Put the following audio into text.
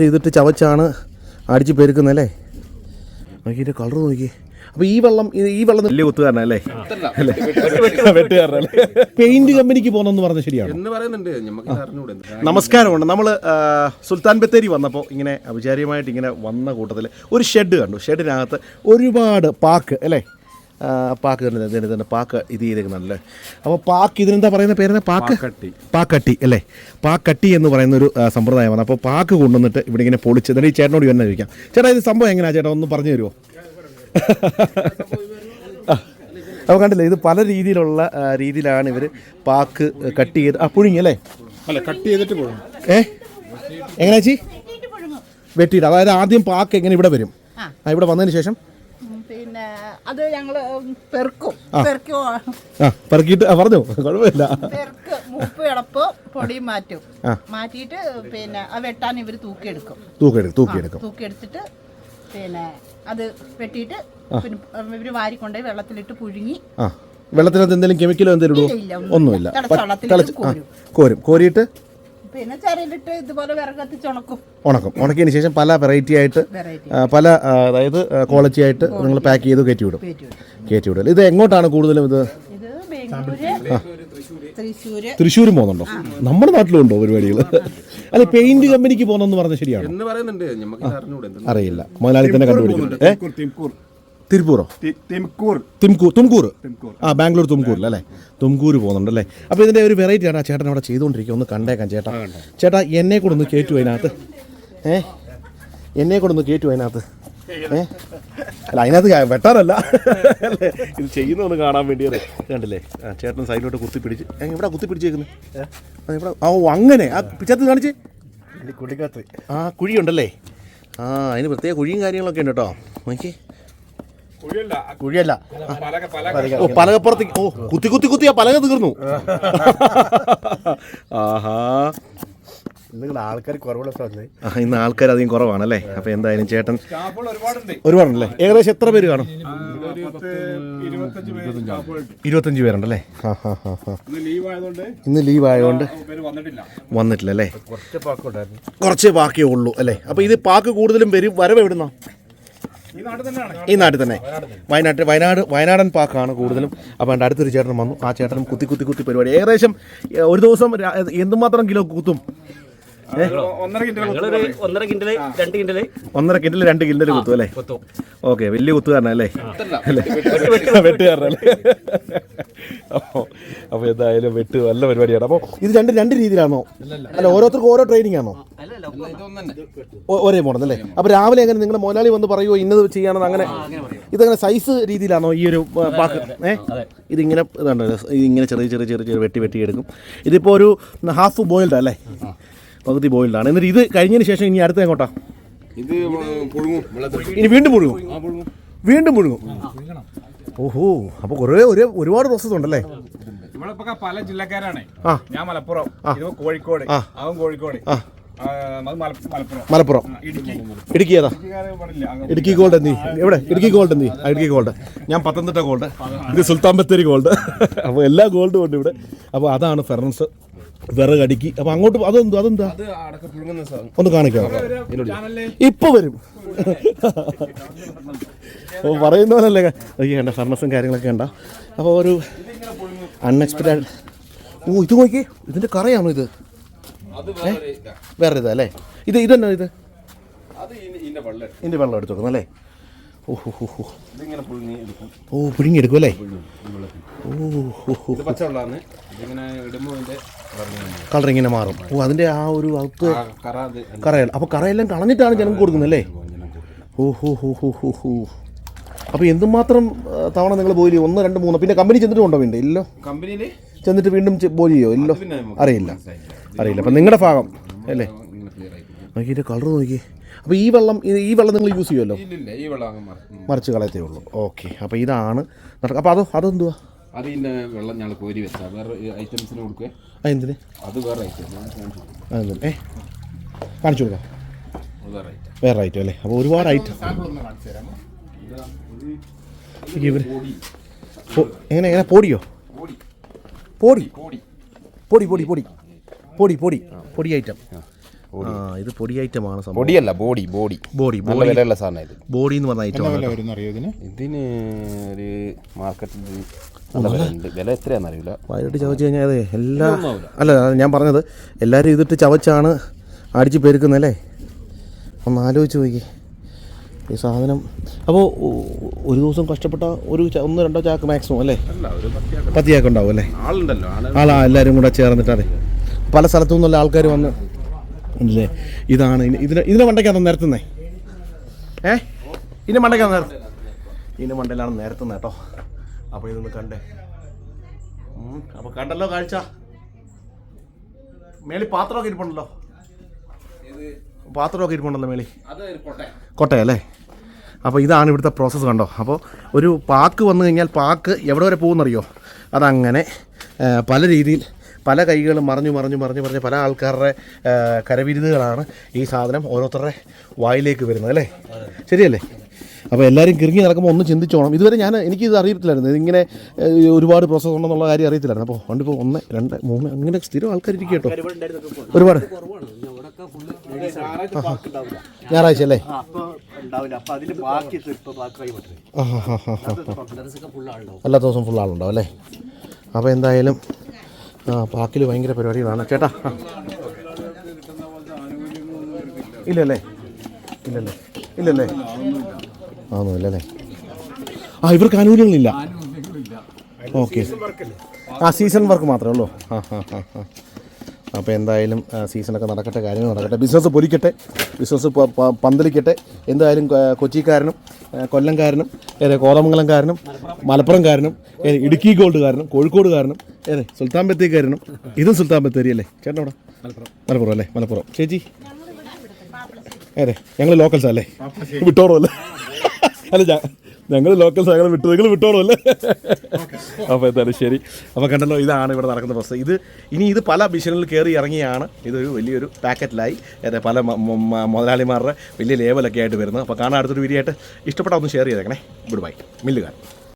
ചെയ്തിട്ട് ചവച്ചാണ് അടിച്ച് പെരുക്കുന്നല്ലേ നോക്കി ഇതിന്റെ കളർ നോക്കി. അപ്പൊ ഈ വെള്ളം ഈ വെള്ളം വലിയ കുത്തുകാരനല്ലേ അല്ലേ? വെട്ടുകാരനല്ലേ പെയിന്റ് കമ്പനിക്ക് പോകണമെന്ന് പറഞ്ഞ ശരിയാണ്? എന്ന് പറയുന്നുണ്ട്. നമസ്കാരമുണ്ട്. നമ്മൾ സുൽത്താൻ ബത്തേരി വന്നപ്പോൾ ഇങ്ങനെ അവിചാരിയമായിട്ട് ഇങ്ങനെ വന്ന കൂട്ടത്തിൽ ഒരു ഷെഡ് കണ്ടു. ഷെഡിനകത്ത് ഒരുപാട് പാക്ക് അല്ലേ? പാക്ക് തന്നെ തന്നെ തന്നെ പാക്ക് ഇത് ചെയ്തേക്കുന്നുണ്ടല്ലേ അപ്പോൾ പാക്ക് ഇതിനെന്താ പറയുന്ന പേരെന്താ? പാക്ക്? പാക്കട്ടി. അല്ലേ? പാക്കട്ടി എന്ന് പറയുന്ന ഒരു സമ്പ്രദായമാണ്. അപ്പോൾ പാക്ക് കൊണ്ടുവന്നിട്ട് ഇവിടെ ഇങ്ങനെ പൊളിച്ച് എന്നിട്ട് ഈ ചേട്ടനോട് തന്നെ ചോദിക്കാം. ചേട്ടാ ഇത് സംഭവം എങ്ങനെയാണ് ചേട്ടാ ഒന്ന് പറഞ്ഞു തരുമോ? അപ്പോൾ കണ്ടില്ലേ ഇത് പല രീതിയിലുള്ള രീതിയിലാണ് ഇവർ പാക്ക് കട്ട് ചെയ്ത് ആ പുഴുങ്ങി അല്ലേ? അല്ല കട്ട് ചെയ്തിട്ട് പോകും ഏ? എങ്ങനെയാ ചി വെട്ടിയിട്ട് അതായത് ആദ്യം പാക്ക് എങ്ങനെ ഇവിടെ വരും? ആ. ഇവിടെ വന്നതിന് ശേഷം? പിന്നെ അത് ഞങ്ങൾ പെറുക്കും. പെറുക്കിയിട്ട് പറഞ്ഞു. കുഴപ്പമില്ല. പെറുക്ക് മൂപ്പ് ഇടപ്പ് പൊടി മാറ്റും. മാറ്റിയിട്ട് പിന്നെ അത് വെട്ടാൻ ഇവർ തൂക്കിയെടുക്കും. തൂക്കിയെടുക്കും തൂക്കിയെടുക്കും. തൂക്കിയെടുത്തിട്ട് പിന്നെ അത് വെട്ടിയിട്ട് പിന്നെ ഇവർ വാരിക്കൊണ്ടേ വെള്ളത്തിലിട്ട് പുഴുങ്ങി. വെള്ളത്തിനകത്ത് എന്തെങ്കിലും കെമിക്കലോ എന്തെങ്കിലും ഒന്നുമില്ല. കോരും. കോരിയിട്ട് പിന്നെ ചരലിട്ട് ഇതുപോലെ വിറകത്തിച്ച് ഉണക്കും. ഉണക്കും ഉണക്കിയതിന് ശേഷം പല വെറൈറ്റി ആയിട്ട് പല അതായത് ക്വാളിറ്റി ആയിട്ട് നിങ്ങൾ പാക്ക് ചെയ്ത് കയറ്റി വിടും. കയറ്റി വിടും ഇത് എങ്ങോട്ടാണ് കൂടുതലും ഇത്? ഇത് ബാംഗ്ലൂര് തൃശ്ശൂര്. തൃശ്ശൂരും പോകുന്നുണ്ടോ? നമ്മുടെ നാട്ടിലും ഉണ്ടോ പരിപാടികൾ അല്ല പെയിന്റ് കമ്പനിക്ക് പോകുന്നെന്ന് പറഞ്ഞ ശരിയാണ്? അറിയില്ല. മുതലാളി തന്നെ കണ്ടുപിടിക്കുന്നുണ്ട് തിരുപ്പൂറോ? തിംകൂർ. തിംകൂർ ആ ബാംഗ്ലൂർ തുംകൂറിൽ അല്ലേ? തുംകൂർ പോകുന്നുണ്ട് അല്ലേ? അപ്പോൾ ഇതിന്റെ ഒരു വെറൈറ്റി ആണ് ആ ചേട്ടൻ അവിടെ ചെയ്തുകൊണ്ടിരിക്കുക ഒന്ന് കണ്ടേക്കാം ചേട്ടാ. ചേട്ടാ എന്നെ കൂടെ ഒന്ന് കയറ്റു അതിനകത്ത്. ഏ? എന്നെ കൂടെ ഒന്ന് കയറ്റു അതിനകത്ത്. ഏ? അല്ല അതിനകത്ത് വെട്ടാനല്ല. അല്ലേ? ഇത് ചെയ്യുന്നൊന്ന് കാണാൻ വേണ്ടിയാണ് കണ്ടില്ലേ? ആ ചേട്ടൻ സൈഡിലോട്ട് കുത്തി പിടിച്ച്. എവിടെ ഇവിടെ കുത്തി പിടിച്ചേക്കുന്നത് ഇവിടെ ഓ അങ്ങനെ. ആ പിച്ചത്ത് കാണിച്ച്? കുടിക്കത്ത് ആ കുഴിയുണ്ടല്ലേ? ആ അതിന് പ്രത്യേക കുഴിയും കാര്യങ്ങളൊക്കെ ഉണ്ട് കേട്ടോ. നോക്കി കുഴിയല്ല. ഓ പലകപ്പുറത്ത് ഓ കുത്തി കുത്തി കുത്തി ആ പലക തീർന്നു. ആഹാ. ആൾക്കാർ കുറവുള്ള സ്ഥലത്ത് ആ, ഇന്ന് ആൾക്കാർ അധികം കുറവാണല്ലേ? അപ്പൊ എന്തായാലും ചേട്ടൻ ഒരുപാടുണ്ടല്ലേ? ഏകദേശം എത്ര പേര് കാണും? ഇരുപത്തഞ്ച് പേര് ഇരുപത്തഞ്ച് പേരുണ്ടല്ലേ? ഇന്ന് ലീവ് ആയതുകൊണ്ട് ഇന്ന് ലീവ് ആയതുകൊണ്ട് പേര് വന്നിട്ടില്ല. വന്നിട്ടില്ല അല്ലേ കുറച്ചേ ബാക്കിയേ ഉള്ളൂ അല്ലേ? അപ്പൊ ഇത് പാക്ക് കൂടുതലും വരും വരവ് എവിടുന്നാ? ഈ നാട്ടിൽ തന്നെ. വയനാട്ടിൽ വയനാട് വയനാടൻ പാക്കാണ് കൂടുതലും. അപ്പോൾ എന്റെ അടുത്തൊരു ചേട്ടൻ വന്നു. ആ ചേട്ടനും കുത്തി കുത്തി കുത്തി പരിപാടി. ഏകദേശം ഒരു ദിവസം എന്തുമാത്രം കിലോ കുത്തും? ഒന്നര കിൻഡൽ രണ്ട് കിൻഡൽ. ഒന്നര കിൻഡിൽ രണ്ട് കിൻഡിൽ കുത്തും അല്ലേ? ഓക്കെ വലിയ കുത്തുകാരനല്ലേ അല്ലേ? വെട്ടുകാരനല്ലേ അപ്പൊ എന്തായാലും വെട്ട്. നല്ല പരിപാടിയാണ്. അപ്പോൾ ഇത് രണ്ട് രണ്ട് രീതിയിലാണോ? അല്ല ഓരോരുത്തർക്കും ഓരോ ട്രെയിനിങ് ആണോ? ഒരേ മോഡൽ അല്ലേ? അപ്പൊ രാവിലെ എങ്ങനെ നിങ്ങളുടെ മോലാളി വന്ന് പറയുമോ ഇന്നത് ചെയ്യണം അങ്ങനെ? ഇതങ്ങനെ സൈസ് രീതിയിലാണോ ഈ ഒരു പാക്ക്? ഏ? ഇതിങ്ങനെ ഇതുണ്ട്? ഇതിങ്ങനെ ചെറിയ ചെറിയ ചെറിയ ചെറിയ വെട്ടി വെട്ടി എടുക്കും. ഇതിപ്പോൾ ഒരു ഹാഫ് ബോയിൽഡ് അല്ലേ? പകുതി ബോയിൽഡാണ് എന്നിട്ട് ഇത് കഴിഞ്ഞതിന് ശേഷം ഇനി അടുത്ത എങ്ങോട്ടാ? ഇത് പുഴുങ്ങും. ഇനി വീണ്ടും പുഴുങ്ങും? വീണ്ടും പുഴുങ്ങും? ഓഹോ അപ്പൊ കുറേ ഒരു ഒരുപാട് പ്രോസസ് ഉണ്ടല്ലേ? ഇവിടെ ഇപ്പൊ പല ജില്ലക്കാരാണ്. ഞാൻ മലപ്പുറം ഇത് കോഴിക്കോട് അവൻ കോഴിക്കോട്. മലപ്പുറം. ഇടുക്കി. ഏതാ? ഇടുക്കി ഗോൾഡ് എന്തി എവിടെ? ഇടുക്കി ഗോൾഡ് എന്തി ആ ഇടുക്കി ഗോൾഡ് ഞാൻ പത്തനംതിട്ട ഗോൾഡ് ഇത് സുൽത്താൻ ബത്തേരി ഗോൾഡ് അപ്പോൾ എല്ലാ ഗോൾഡും ഉണ്ട് ഇവിടെ. അപ്പോൾ അതാണ് ഫെറൻസ് വിറകടുക്കി. അപ്പോൾ അങ്ങോട്ട് അതെന്താ? അതെന്താ? അടക്ക ഒന്ന് കാണിക്കാം. ഇപ്പോൾ ഇപ്പൊ വരും. അപ്പോൾ പറയുന്ന പോലല്ലേ? അയ്യോ എന്റെ ഫർണസും കാര്യങ്ങളൊക്കെ ഉണ്ടോ അപ്പോൾ ഒരു അൺഎക്സ്പെക്റ്റഡ് ഓ ഇത് നോക്കി ഇതിന്റെ കറയാണോ ഇത്? വേറെ ഇതാ അല്ലേ? ഇത് ഇതെന്നാ ഇത്? ഇതിന്റെ വെള്ളം എടുത്തു വെക്കണം അല്ലേ? ഓ പുഴുങ്ങി എടുക്കും. അല്ലേ? കളർ ഇങ്ങനെ മാറും. ഓ അതിന്റെ ആ ഒരു അകത്ത് കറയല്ല. അപ്പോൾ കറയെല്ലാം കളഞ്ഞിട്ടാണ് ജനം കൊടുക്കുന്നത് അല്ലേ? ഓഹോ ഹോ ഹോ ഹോ ഹോ അപ്പോൾ എന്തുമാത്രം തവണ നിങ്ങൾ ബോയിൽ ചെയ്യും? ഒന്ന് രണ്ട് മൂന്ന്. പിന്നെ കമ്പനി ചെന്നിട്ടുണ്ടോ വീണ്ടും? ഇല്ലോ. കമ്പനിയിൽ ചെന്നിട്ട് വീണ്ടും ബോയിൽ ചെയ്യോ? ഇല്ലോ. അറിയില്ല. അറിയില്ല. അപ്പം നിങ്ങളുടെ ഭാഗം അല്ലേ? നോക്കി ഇതിന്റെ കളർ നോക്കി. അപ്പോൾ ഈ വെള്ളം ഈ വെള്ളം നിങ്ങൾ യൂസ് ചെയ്യുമല്ലോ. മറിച്ച് കളയത്തേ ഉള്ളൂ. ഓക്കെ. അപ്പോൾ ഇതാണ് അപ്പോൾ അതോ അതെന്തുവാ? അത് ഇതിന്റെ വെള്ളം ഞങ്ങൾ കോരി വെച്ചാ. വേറെ ഐറ്റംസിന് കൊടുക്കുക അതെന്തിന്? അത് വേറെ ഐറ്റം. അതെന്തിന്? ഏ? കാണിച്ചു കൊടുക്കാം. വേറെ ഐറ്റം. വേറെ ഐറ്റം അല്ലേ? അപ്പോൾ ഒരുപാട് ഐറ്റം. ഇവർ എങ്ങനെ എങ്ങനെ? പൊടിയോ? പൊടി. പൊടി പൊടി പൊടി. പൊടി പൊടി. പൊടി ഐറ്റം. ആ ഇത് പൊടി ഐറ്റമാണ് സംഭവം. പൊടിയല്ല ബോഡി ബോഡി. ബോഡി നല്ല ബോഡി. വിലയുള്ള സാധനം ഇത്. ബോഡി എന്ന് പറഞ്ഞ ഐറ്റം ഇതിന്? ഒരു മാർക്കറ്റിൽ നല്ല വില ഉണ്ട്. വില എത്രയാണെന്ന് അറിയില്ല. വയറിട്ട് ചവച്ച് കഴിഞ്ഞാൽ അതെ എല്ലാ അല്ല ഞാൻ പറഞ്ഞത് എല്ലാവരും ഇതിട്ട് ചവച്ചാണ് അടിച്ച് പെരുക്കുന്നല്ലേ ഒന്ന് ആലോചിച്ച് നോക്കി ഈ സാധനം അപ്പോൾ ഒരു ദിവസം കഷ്ടപ്പെട്ട ഒരു ഒന്ന് രണ്ടോ ചാക്ക് മാക്സിമം അല്ലേ? അല്ല ഒരു പത്തിയാക്ക പത്ത് ചാക്ക് ഉണ്ടാവും അല്ലേ? ആൾ ആളാ എല്ലാവരും കൂടെ ചേർന്നിട്ട് അതെ. പല സ്ഥലത്തു നിന്നുള്ള ആൾക്കാർ വന്ന്. ഇല്ലേ? ഇതാണ്. ഇതിന് ഇതിനെ മണ്ടയ്ക്കാണ് നിരത്തുന്നേ? ഏ? ഇതിന് മണ്ടയ്ക്കാണ് നിരത്ത്? ഇതിന് മണ്ടയിലാണ് നിരത്തുന്നത് കേട്ടോ. അപ്പോൾ ഇതൊന്ന് കണ്ടേ. അപ്പോൾ കണ്ടല്ലോ കാഴ്ച. മേളി പാത്രമൊക്കെ ഇരിപ്പുണ്ടല്ലോ. പാത്രമൊക്കെ ഇരിപ്പുണ്ടല്ലോ മേളി. അല്ലേ? കോട്ടയല്ലേ അപ്പോൾ ഇതാണ് ഇവിടുത്തെ പ്രോസസ്സ് കണ്ടോ? അപ്പോൾ ഒരു പാക്ക് വന്നു കഴിഞ്ഞാൽ പാക്ക് എവിടെ വരെ പോകുമെന്നറിയോ അതങ്ങനെ പല രീതിയിൽ പല കൈകളും മറിഞ്ഞു മറിഞ്ഞു മറിഞ്ഞു മറിഞ്ഞ് പല ആൾക്കാരുടെ കരവിരുന്നുകളാണ് കരവിരുതുകളാണ് ഈ സാധനം ഓരോരുത്തരുടെ വായിലേക്ക് വരുന്നത് അല്ലേ? ശരിയല്ലേ? അപ്പോൾ എല്ലാവരും കിറങ്ങി നടക്കുമ്പോൾ ഒന്ന് ചിന്തിച്ചോണം. ഇതുവരെ ഞാൻ എനിക്കിത് അറിയത്തില്ലായിരുന്നു. ഇതിങ്ങനെ ഒരുപാട് പ്രോസസ്സ് ഉണ്ടെന്നുള്ള കാര്യം അറിയത്തില്ലായിരുന്നു. അപ്പോൾ വണ്ടിപ്പോൾ ഒന്ന് രണ്ട് മൂന്ന് അങ്ങനെ സ്ഥിരം ആൾക്കാർ ഇരിക്കും കേട്ടോ. ഒരുപാട്. ഞായറാഴ്ച അല്ലേ? അല്ലാത്ത ദിവസം ഫുൾ ആളുണ്ടാവും. അല്ലേ? അപ്പോൾ എന്തായാലും ആ പാക്കിൽ ഭയങ്കര പരിപാടികളാണ്. ചേട്ടാ ആ. ഇല്ലല്ലേ? ഇല്ലല്ലേ? ഇല്ലല്ലേ? ആണോ ഇല്ലല്ലേ? ആ ഇവർക്ക് ആനുകൂല്യങ്ങളില്ല. ഓക്കെ. ആ സീസൺ വർക്ക് മാത്രമേ ഉള്ളൂ. ആ ഹാ ഹാ അപ്പോൾ എന്തായാലും ആ, സീസണൊക്കെ നടക്കട്ടെ കാര്യങ്ങൾ നടക്കട്ടെ. ബിസിനസ് പൊരിക്കട്ടെ ബിസിനസ് പന്തലിക്കട്ടെ. എന്തായാലും ആ, കൊച്ചിക്കാരനും ആ, കൊല്ലംകാരനും ഏതെ കോതമംഗലംകാരനും മലപ്പുറംകാരനും ഏതെ ഇടുക്കി ഗോൾഡുകാരനും കോഴിക്കോടുകാരനും ഏതെ സുൽത്താൻ ബത്തേക്കാരനും ഇതും സുൽത്താൻ ബത്തേരി അല്ലേ? ചേട്ടൻ അവിടെ മലപ്പുറം അല്ലേ? മലപ്പുറം. ചേച്ചി? ഏതെ ഞങ്ങൾ ലോക്കൽസ് അല്ലേ? വിട്ടോറോ അല്ലേ? അല്ല ഞങ്ങൾ ലോക്കൽ സാധനങ്ങൾ വിട്ടു. നിങ്ങൾ വിട്ടോളൂ അല്ലേ അപ്പോൾ എന്തായാലും ശരി. അപ്പോൾ കണ്ടല്ലോ ഇതാണ് ഇവിടെ നടക്കുന്ന പ്രശ്നം. ഇത് ഇനി ഇത് പല മിഷനിൽ കയറി ഇറങ്ങിയാണ്. ഇതൊരു വലിയൊരു പാക്കറ്റിലായി പല മുതലാളിമാരുടെ വലിയ ലേവലൊക്കെ ആയിട്ട് വരുന്നത്. അപ്പോൾ കാണാൻ അടുത്തൊരു വീഡിയോ ആയിട്ട്. ഇഷ്ടപ്പെട്ട ഒന്ന് ഷെയർ ചെയ്തേക്കണേ. Good bye മില്ലുകാരൻ.